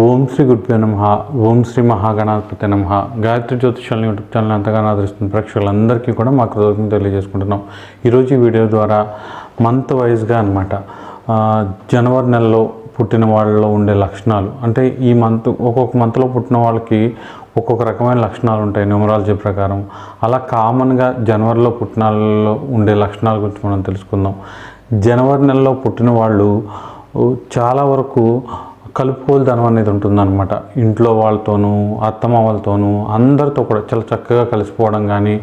ఓం శ్రీ గురుభ్యో నమ ఓం శ్రీ మహాగణాధిపతి నమ. గాయత్రి జ్యోతిషాలను యూట్యూబ్ ఛానల్ ఎంతగానో ఆదరిస్తున్న ప్రేక్షకులందరికీ కూడా మా కృతజ్ఞతలు తెలియజేసుకుంటున్నాం. ఈరోజు ఈ వీడియో ద్వారా మంత్ వైజ్గా అనమాట జనవరి నెలలో పుట్టిన వాళ్ళలో ఉండే లక్షణాలు అంటే ఈ మంత్ ఒక్కొక్క మంత్లో పుట్టిన వాళ్ళకి ఒక్కొక్క రకమైన లక్షణాలు ఉంటాయి న్యూమరాలజీ ప్రకారం. అలా కామన్గా జనవరిలో పుట్టిన వాళ్ళలో ఉండే లక్షణాల గురించి మనం తెలుసుకుందాం. జనవరి నెలలో పుట్టిన వాళ్ళు చాలా వరకు కలుపుకోలుదనం అనేది ఉంటుందన్నమాట. ఇంట్లో వాళ్ళతోనూ అత్తమామలతోనూ అందరితో కూడా చాలా చక్కగా కలిసిపోవడం కానీ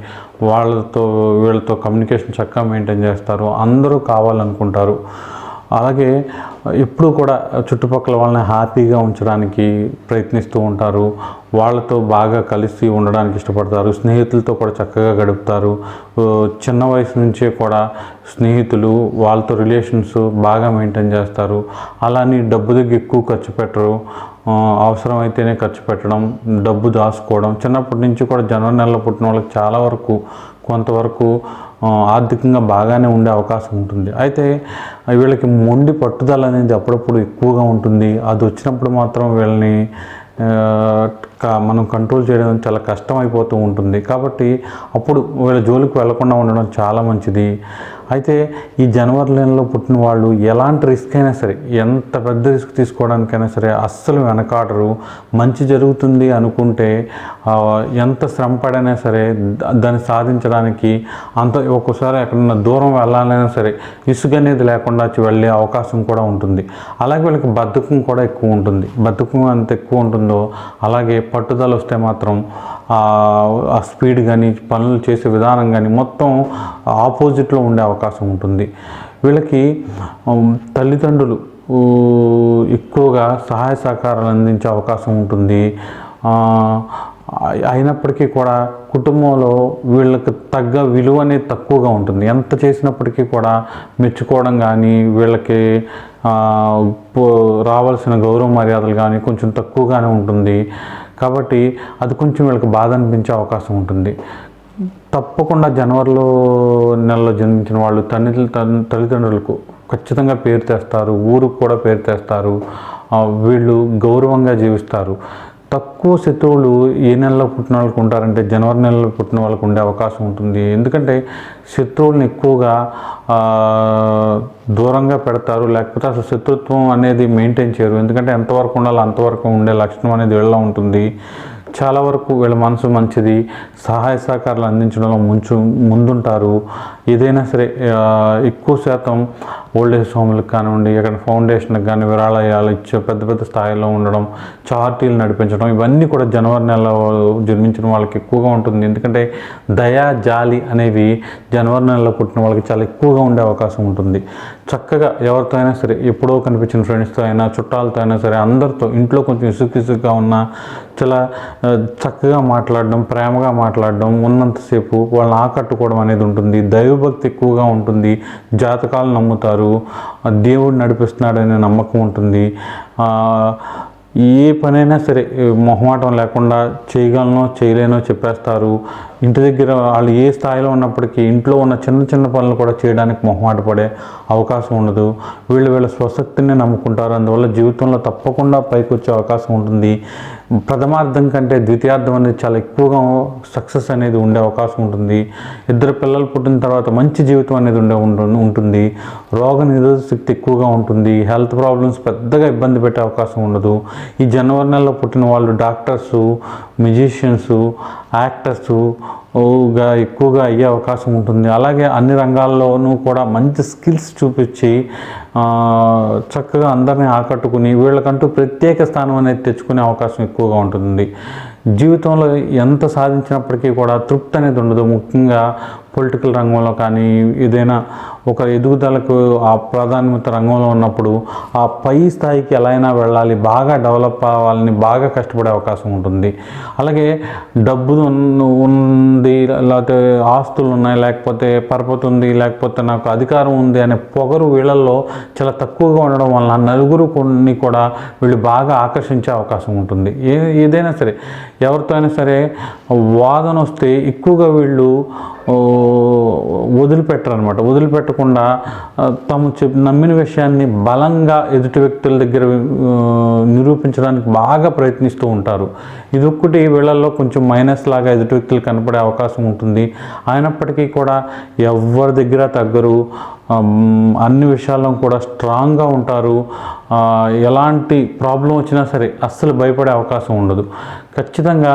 వాళ్ళతో వీళ్ళతో కమ్యూనికేషన్ చక్కగా మెయింటైన్ చేస్తారు. అందరూ కావాలనుకుంటారు. అలాగే ఎప్పుడూ కూడా చుట్టుపక్కల వాళ్ళని హ్యాపీగా ఉంచడానికి ప్రయత్నిస్తూ ఉంటారు. వాళ్ళతో బాగా కలిసి ఉండడానికి ఇష్టపడతారు. స్నేహితులతో కూడా చక్కగా గడుపుతారు. చిన్న వయసు నుంచే కూడా స్నేహితులు వాళ్ళతో రిలేషన్స్ బాగా మెయింటైన్ చేస్తారు. అలానే డబ్బు దగ్గర ఎక్కువ ఖర్చు పెట్టరు. అవసరమైతేనే ఖర్చు పెట్టడం డబ్బు దాచుకోవడం. చిన్నప్పటి నుంచి కూడా జనవరి నెలలో పుట్టిన వాళ్ళకి చాలా వరకు కొంతవరకు ఆర్థికంగా బాగానే ఉండే అవకాశం ఉంటుంది. అయితే వీళ్ళకి మొండి పట్టుదల అనేది అప్పుడప్పుడు ఎక్కువగా ఉంటుంది. అది వచ్చినప్పుడు మాత్రం వీళ్ళని మనం కంట్రోల్ చేయడం చాలా కష్టం అయిపోతూ ఉంటుంది. కాబట్టి అప్పుడు వీళ్ళ జోలికి వెళ్ళకుండా ఉండడం చాలా మంచిది. అయితే ఈ జనవరి నెలలో పుట్టిన వాళ్ళు ఎలాంటి రిస్క్ అయినా సరే ఎంత పెద్ద రిస్క్ తీసుకోవడానికైనా సరే అస్సలు వెనకాడరు. మంచి జరుగుతుంది అనుకుంటే ఎంత శ్రమ పడైనా సరే దాన్ని సాధించడానికి అంత ఒక్కోసారి ఎక్కడన్నా దూరం వెళ్ళాలైనా సరే ఇసుక అనేది లేకుండా వెళ్ళే అవకాశం కూడా ఉంటుంది. అలాగే వీళ్ళకి బద్ధకం కూడా ఎక్కువ ఉంటుంది. బద్ధకం ఎంత ఎక్కువ ఉంటుందో అలాగే పట్టుదల వస్తే మాత్రం ఆ ఆ స్పీడ్ కానీ పనులు చేసే విధానం కానీ మొత్తం ఆపోజిట్లో ఉండే అవకాశం అవకాశం ఉంటుంది. వీళ్ళకి తల్లిదండ్రులు ఎక్కువగా సహాయ సహకారాలు అందించే అవకాశం ఉంటుంది. అయినప్పటికీ కూడా కుటుంబంలో వీళ్ళకి తగ్గ విలువ అనేది తక్కువగా ఉంటుంది. ఎంత చేసినప్పటికీ కూడా మెచ్చుకోవడం కానీ వీళ్ళకి రావాల్సిన గౌరవ మర్యాదలు కానీ కొంచెం తక్కువగానే ఉంటుంది. కాబట్టి అది కొంచెం వీళ్ళకి బాధ అనిపించే అవకాశం ఉంటుంది. తప్పకుండా జనవరిలో నెలలో జన్మించిన వాళ్ళు తల్లి తల్లిదండ్రులకు ఖచ్చితంగా పేరు తెస్తారు ఊరికి కూడా పేరు తెస్తారు. వీళ్ళు గౌరవంగా జీవిస్తారు. తక్కువ శత్రువులు ఏ నెలలో పుట్టిన వాళ్ళకు ఉంటారంటే జనవరి నెలలో పుట్టిన వాళ్ళకు ఉండే అవకాశం ఉంటుంది. ఎందుకంటే శత్రువులను ఎక్కువగా దూరంగా పెడతారు. లేకపోతే అసలు శత్రుత్వం అనేది మెయింటైన్ చేయరు. ఎందుకంటే ఎంతవరకు ఉండాలో అంతవరకు ఉండే లక్షణం అనేది వీళ్ళ ఉంటుంది. చాలా వరకు వీళ్ళ మనసు మంచిది సహాయ సహకారాలు అందించడంలో ముంచు ముందుంటారు. ఏదైనా సరే ఎక్కువ శాతం ఓల్డ్ ఏజ్ హోమ్లకు కానివ్వండి ఇక్కడ ఫౌండేషన్కి కానీ విరాళయాలు ఇచ్చే పెద్ద పెద్ద స్థాయిలో ఉండడం చార్టీలు నడిపించడం ఇవన్నీ కూడా జనవరి నెలలో జన్మించిన వాళ్ళకి ఎక్కువగా ఉంటుంది. ఎందుకంటే దయా జాలి అనేవి జనవరి నెలలో పుట్టిన వాళ్ళకి చాలా ఎక్కువగా ఉండే అవకాశం ఉంటుంది. చక్కగా ఎవరితో అయినా సరే ఎప్పుడో కనిపించిన ఫ్రెండ్స్తో అయినా చుట్టాలతో అయినా సరే అందరితో ఇంట్లో కొంచెం ఇసుకు ఇసుగ్గా ఉన్నా చాలా చక్కగా మాట్లాడడం ప్రేమగా మాట్లాడడం ఉన్నంతసేపు వాళ్ళని ఆకట్టుకోవడం అనేది ఉంటుంది. దైవభక్తి ఎక్కువగా ఉంటుంది. జాతకాలు నమ్ముతారు. దేవుడు నడిపిస్తున్నాడనే నమ్మకం ఉంటుంది. ఏ పనైనా సరే మొహమాటం లేకుండా చేయగలనో చేయలేనో చెప్పేస్తారు. ఇంటి దగ్గర వాళ్ళు ఏ స్థాయిలో ఉన్నప్పటికీ ఇంట్లో ఉన్న చిన్న చిన్న పనులు కూడా చేయడానికి మొహమాట పడే అవకాశం ఉండదు. వీళ్ళు వీళ్ళ స్వశక్తిని నమ్ముకుంటారు. అందువల్ల జీవితంలో తప్పకుండా పైకి వచ్చే అవకాశం ఉంటుంది. ప్రథమార్థం కంటే ద్వితీయార్థం అనేది చాలా ఎక్కువగా సక్సెస్ అనేది ఉండే అవకాశం ఉంటుంది. ఇద్దరు పిల్లలు పుట్టిన తర్వాత మంచి జీవితం అనేది ఉండే ఉంటుంది. రోగ నిరోధక శక్తి ఎక్కువగా ఉంటుంది. హెల్త్ ప్రాబ్లమ్స్ పెద్దగా ఇబ్బంది పెట్టే అవకాశం ఉండదు. ఈ జనవరి నెలలో పుట్టిన వాళ్ళు డాక్టర్సు మ్యూజిషియన్సు యాక్టర్సు గా ఎక్కువగా అయ్యే అవకాశం ఉంటుంది. అలాగే అన్ని రంగాల్లోనూ కూడా మంచి స్కిల్స్ చూపించి చక్కగా అందరినీ ఆకట్టుకుని వీళ్ళకంటూ ప్రత్యేక స్థానం అనేది తెచ్చుకునే అవకాశం ఎక్కువగా ఉంటుంది జీవితంలో ఎంత సాధించినప్పటికీ కూడా తృప్తి అనేది ఉండదు. ముఖ్యంగా పొలిటికల్ రంగంలో కానీ ఏదైనా ఒక ఎదుగుదలకు ఆ ప్రాధాన్యత రంగంలో ఉన్నప్పుడు ఆ పై స్థాయికి ఎలా అయినా వెళ్ళాలి బాగా డెవలప్ అవ్వాలని బాగా కష్టపడే అవకాశం ఉంటుంది. అలాగే డబ్బు ఉంది లేకపోతే ఆస్తులు ఉన్నాయి లేకపోతే పరపతి ఉంది లేకపోతే నాకు అధికారం ఉంది అనే పొగరు వీళ్ళల్లో చాలా తక్కువగా ఉండడం వలన నలుగురు కొన్ని కూడా వీళ్ళు బాగా ఆకర్షించే అవకాశం ఉంటుంది. ఏ ఏదైనా సరే ఎవరితో అయినా సరే వాదన వస్తే ఎక్కువగా వీళ్ళు వదిలిపెట్టరు అనమాట వదిలిపెట్టకుండా ఆ, తాము చెప్ నమ్మిన విషయాన్ని బలంగా ఎదుటి వ్యక్తుల దగ్గర నిరూపించడానికి బాగా ప్రయత్నిస్తూ ఉంటారు. ఇది ఒక్కటి వీళ్ళల్లో కొంచెం మైనస్ లాగా ఎదుటి వ్యక్తులు కనపడే అవకాశం ఉంటుంది. అయినప్పటికీ కూడా ఎవరి దగ్గర తగ్గరు. అన్ని విషయాల్లో కూడా స్ట్రాంగ్గా ఉంటారు. ఎలాంటి ప్రాబ్లం వచ్చినా సరే అస్సలు భయపడే అవకాశం ఉండదు. ఖచ్చితంగా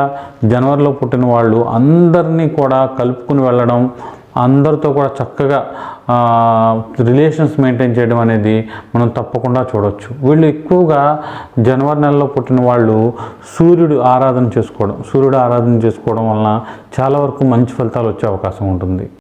జనవరిలో పుట్టిన వాళ్ళు అందరినీ కూడా కలుపుకుని వెళ్ళడం అందరితో కూడా చక్కగా రిలేషన్స్ మెయింటైన్ చేయడం అనేది మనం తప్పకుండా చూడవచ్చు వీళ్ళు ఎక్కువగా జనవరి నెలలో పుట్టిన వాళ్ళు సూర్యుడు ఆరాధన చేసుకోవడం సూర్యుడు ఆరాధన చేసుకోవడం వలన చాలా వరకు మంచి ఫలితాలు వచ్చే అవకాశం ఉంటుంది.